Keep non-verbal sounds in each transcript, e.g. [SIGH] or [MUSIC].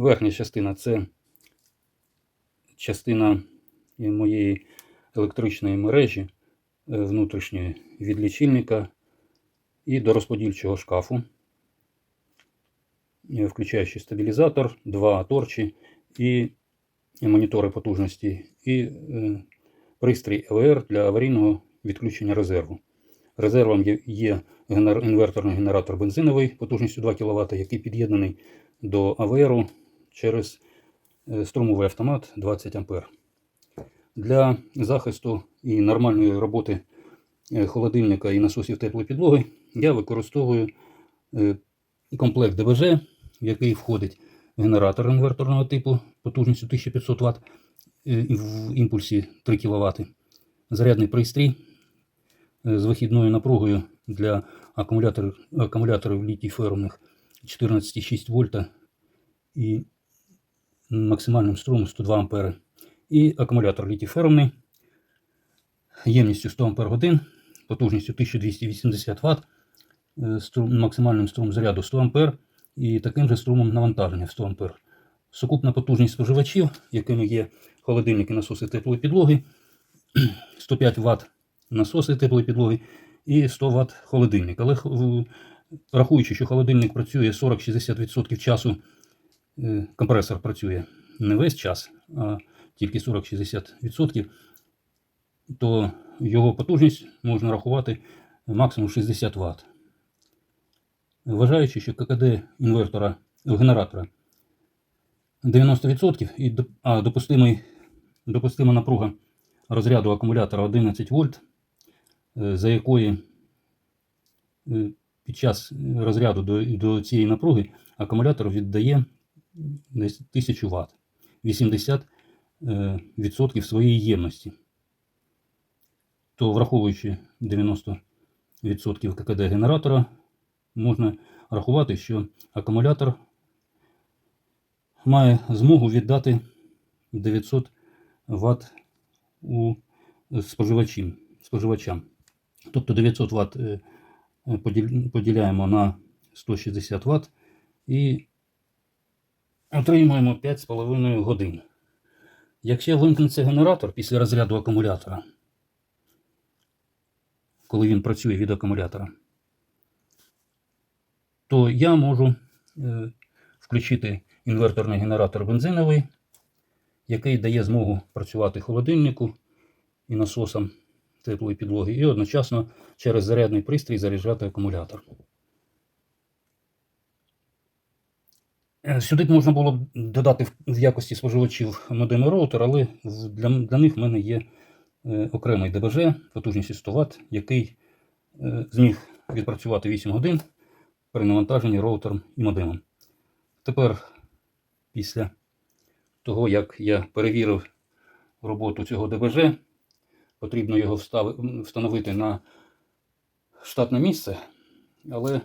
Верхня частина це частина моєї електричної мережі е, внутрішньої від лічильника і до розподільчого шкафу, е, включаючи стабілізатор, два торчі і монітори потужності, і е, пристрій ЕВР для аварійного відключення резерву. Резервом є- інверторний генератор бензиновий потужністю 2 кВт, який під'єднаний до АВР через е, струмовий автомат 20 А. Для захисту і нормальної роботи е, холодильника і насосів теплої підлоги я використовую е, комплект ДБЖ, в який входить генератор інверторного типу потужністю 1500 Вт в імпульсі 3 кВт, зарядний пристрій з вихідною напругою для акумуляторів, акумуляторів літій фермних 14,6 вольта і максимальним струмом 102 А. І акумулятор літій фермний ємністю 100 Ах, потужністю 1280 Вт, е, максимальним струмом заряду 100 А і таким же струмом навантаження в 100 А. Сукупна потужність споживачів, якими є холодильники, насоси теплої підлоги, [CLEARS THROAT] 105 Вт насоси теплої підлоги і 100 Вт холодильник. Але рахуючи, що холодильник працює 40-60% часу, е, компресор працює не весь час, а тільки 40-60%, то його потужність можна рахувати максимум 60 Вт. Вважаючи, що ККД інвертора е, генератора 90% і а допустимий, допустима напруга розряду акумулятора 11 вольт, е, за якої е, під час розряду до, до цієї напруги акумулятор віддає 1000 Вт, 80% е, відсотків своєї ємності. То враховуючи 90% ККД генератора, можна рахувати, що акумулятор має змогу віддати 900 Вт у споживачам. споживачам. Тобто 900 Вт е, е, поділ- поділяємо на 160 Вт і отримуємо 5,5 годин. Якщо вимкнеться генератор після розряду акумулятора, коли він працює від акумулятора, то я можу е, включити інверторний генератор бензиновий, який дає змогу працювати холодильнику і насосам теплої підлоги, і одночасно через зарядний пристрій заряджати акумулятор. Сюди б можна було б додати в- якості споживачів модем роутер, але для, для них в мене є е, окремий ДБЖ потужністю 100 Вт, який е, зміг відпрацювати 8 годин при навантаженні роутером і модемом. Тепер, після того, як я перевірив роботу цього ДБЖ, потрібно його встановити на штатне місце, але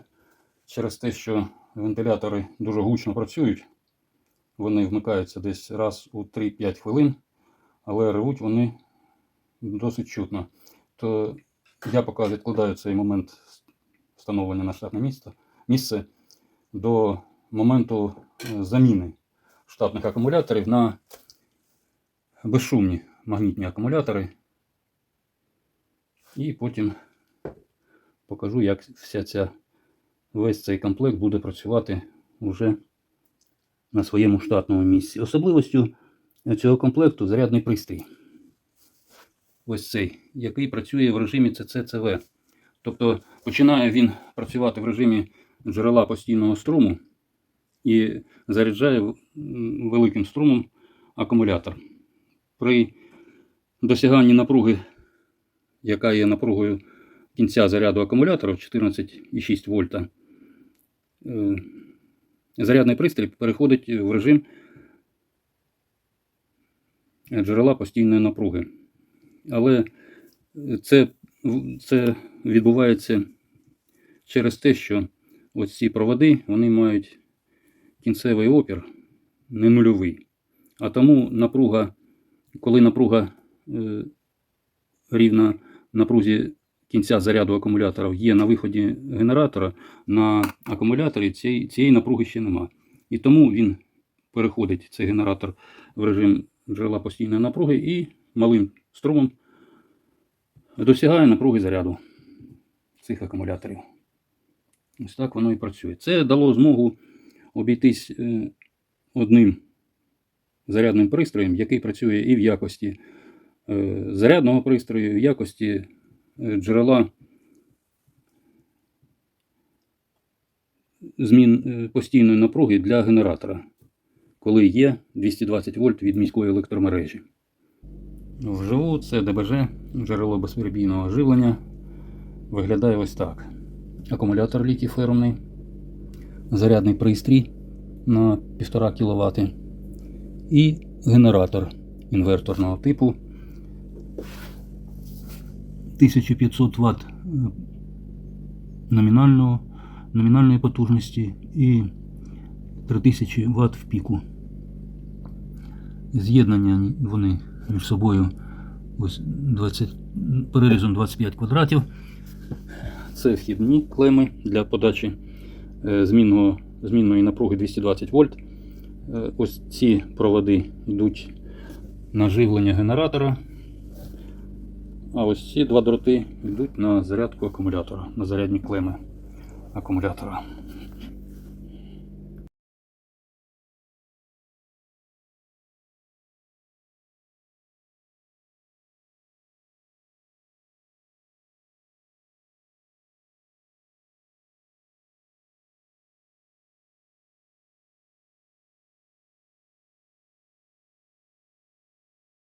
через те, що вентилятори дуже гучно працюють, вони вмикаються десь раз у 3-5 хвилин, але ревуть вони досить чутно. То я поки відкладаю цей момент встановлення на штатне місце, місце до моменту е, заміни штатних акумуляторів на безшумні магнітні акумулятори. І потім покажу, як вся ця, весь цей комплект буде працювати вже на своєму штатному місці. Особливостю цього комплекту зарядний пристрій. Ось цей, який працює в режимі CCCV. Тобто починає він працювати в режимі джерела постійного струму і заряджає великим струмом акумулятор. При досяганні напруги, яка є напругою кінця заряду акумулятора 14,6 вольта, зарядний пристрій переходить в режим джерела постійної напруги. Але це, це відбувається через те, що ось ці проводи вони мають кінцевий опір не нульовий. А тому напруга, коли напруга е, рівна напрузі кінця заряду акумуляторів є на виході генератора, на акумуляторі цієї, цієї напруги ще нема. І тому він переходить цей генератор в режим джерела постійної напруги і малим струмом досягає напруги заряду цих акумуляторів. Ось так воно і працює. Це дало змогу обійтись е, одним зарядним пристроєм, який працює і в якості е, зарядного пристрою, і в якості джерела змін е, постійної напруги для генератора, коли є 220 вольт від міської електромережі. Вживу це ДБЖ, джерело безперебійного живлення. Виглядає ось так. Акумулятор літій фермний, зарядний пристрій на 1,5 кВт і генератор інверторного типу 1500 Вт номінального, номінальної потужності і 3000 Вт в піку. З'єднання вони між собою ось 20, перерізом 25 квадратів. Це вхідні клеми для подачі е, змінного, змінної напруги 220 вольт. Е, Ось ці проводи йдуть на живлення генератора. А ось ці два дроти йдуть на зарядку акумулятора, на зарядні клеми акумулятора.